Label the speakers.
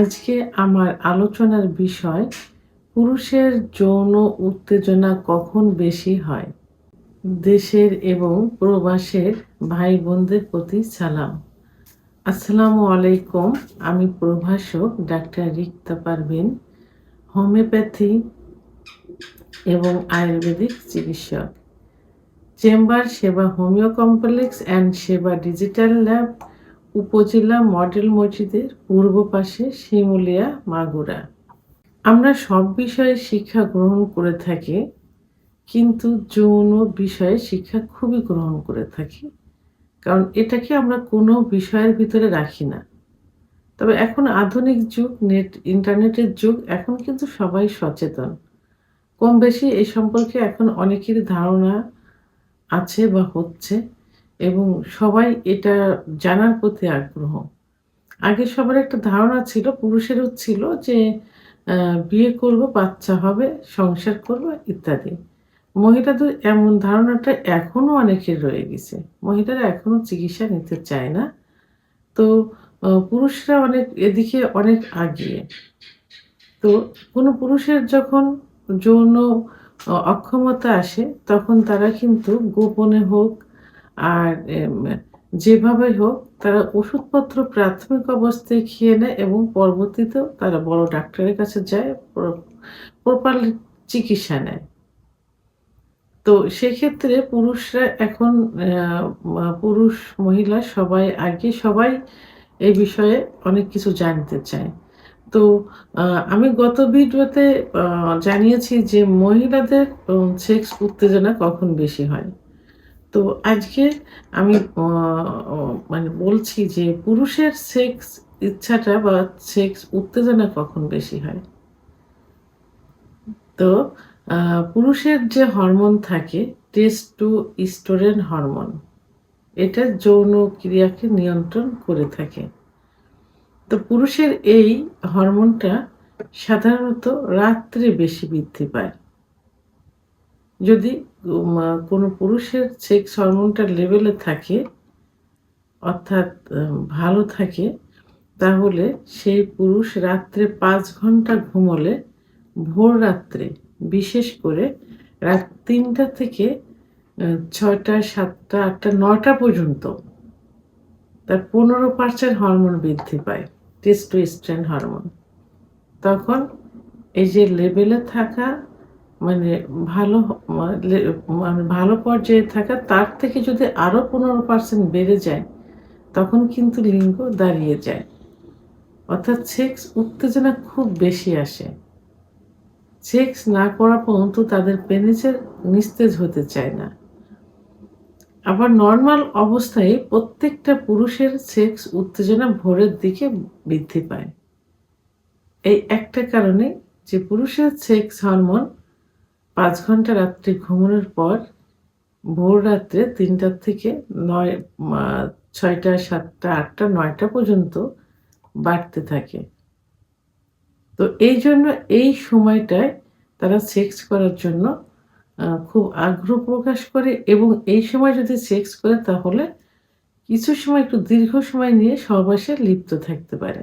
Speaker 1: আজকে আমার আলোচনার বিষয়, পুরুষের যৌন উত্তেজনা কখন বেশি হয়? দেশের এবং প্রবাসের ভাই বোনদের প্রতি সালাম। আসসালামু আলাইকুম, আমি প্রভাষক ডাক্তার রিক্তা পারভিন হোমিওপ্যাথি এবং আয়ুর্বেদিক চিকিৎসক। Chamber Seba homeo complex and Seba digital lab উপজেলা মডেল মসজিদের পূর্ব পাশে শিমুলিয়া মাগুরা। আমরা সব বিষয়ে শিক্ষা গ্রহণ করে থাকি, কিন্তু যৌন বিষয়ে শিক্ষা খুবই গ্রহণ করে থাকি, কারণ এটাকে আমরা কোনো বিষয়ের ভিতরে রাখি না। তবে এখন আধুনিক যুগ, নেট, ইন্টারনেটের যুগ, এখন কিন্তু সবাই সচেতন। কম বেশি এই সম্পর্কে এখন অনেকেরই ধারণা আছে বা হচ্ছে। এবং সবাই এটা জানার প্রতি আগ্রহ। আগে সবার একটা ধারণা ছিল, পুরুষেরও ছিল যে বিয়ে করব, বাচ্চা হবে, সংসার করব, ইত্যাদি। মহিলাদের এমন ধারণাটা এখনও অনেকের রয়ে গেছে। মহিলারা এখনও চিকিৎসা নিতে চায় না। তো পুরুষরা অনেক এদিকে অনেক আগিয়ে তো, কোনো পুরুষের যখন যৌন অক্ষমতা আসে, তখন তারা কিন্তু গোপনে হোক আর যেভাবে হোক, তারা ওষুধপত্র প্রাথমিক অবস্থায় খেয়ে নেয় এবং পরবর্তীতেও তারা বড় ডাক্তারের কাছে যায় প্রপার চিকিৎসা নেয়। তো সেক্ষেত্রে পুরুষরা এখন পুরুষ মহিলা সবাই আগে সবাই এই বিষয়ে অনেক কিছু জানতে চায়। তো আমি গত ভিডিওতে জানিয়েছি যে মহিলাদের সেক্স উত্তেজনা কখন বেশি হয়। তো আজকে আমি মানে বলছি যে পুরুষের সেক্স ইচ্ছাটা বা সেক্স উত্তেজনা কখন বেশি হয়? তো পুরুষের যে হরমোন থাকে টেস্ট টু ইস্টোরেন হরমোন এটা যৌন ক্রিয়াকে নিয়ন্ত্রণ করে থাকে। তো পুরুষের এই হরমোনটা সাধারণত রাত্রে বেশি বৃদ্ধি পায়। যদি কোনো পুরুষের সেক্স হরমোনটা লেভেলে থাকে, অর্থাৎ ভালো থাকে, তাহলে সেই পুরুষ রাত্রে পাঁচ ঘণ্টা ঘুমোলে ভোর রাত্রে বিশেষ করে রাত তিনটা থেকে ছয়টা, সাতটা, আটটা নটা পর্যন্ত তার পনেরো পার্সেন্ট হরমোন বৃদ্ধি পায় টেস্টোস্টেরন হরমোন তখন এই যে লেভেলে থাকা মানে ভালো লে- মানে ভালো পর্যায়ে থাকা, তার থেকে যদি আরও পনেরো পার্সেন্ট বেড়ে যায়, তখন কিন্তু লিঙ্গ দাঁড়িয়ে যায়। অর্থাৎ সেক্স উত্তেজনা খুব বেশি আসে। সেক্স না করা পর্যন্ত তাদের পেনিসের নিস্তেজ হতে চায় না। আবার নর্মাল অবস্থায় প্রত্যেকটা পুরুষের সেক্স উত্তেজনা ভোরের দিকে বৃদ্ধি পায়। এই একটা কারণে যে পুরুষের সেক্স হরমোন পাঁচ ঘণ্টা রাত্রি ঘুমানোর পর ভোর রাত্রে তিনটার থেকে নয় ছয়টা, সাতটা, আটটা, নয়টা পর্যন্ত বাড়তে থাকে। তো এই জন্য এই সময়টায় তারা সেক্স করার জন্য খুব আগ্রহ প্রকাশ করে এবং এই সময় যদি সেক্স করে তাহলে কিছু সময় একটু দীর্ঘ সময় নিয়ে সহবাসে লিপ্ত থাকতে পারে।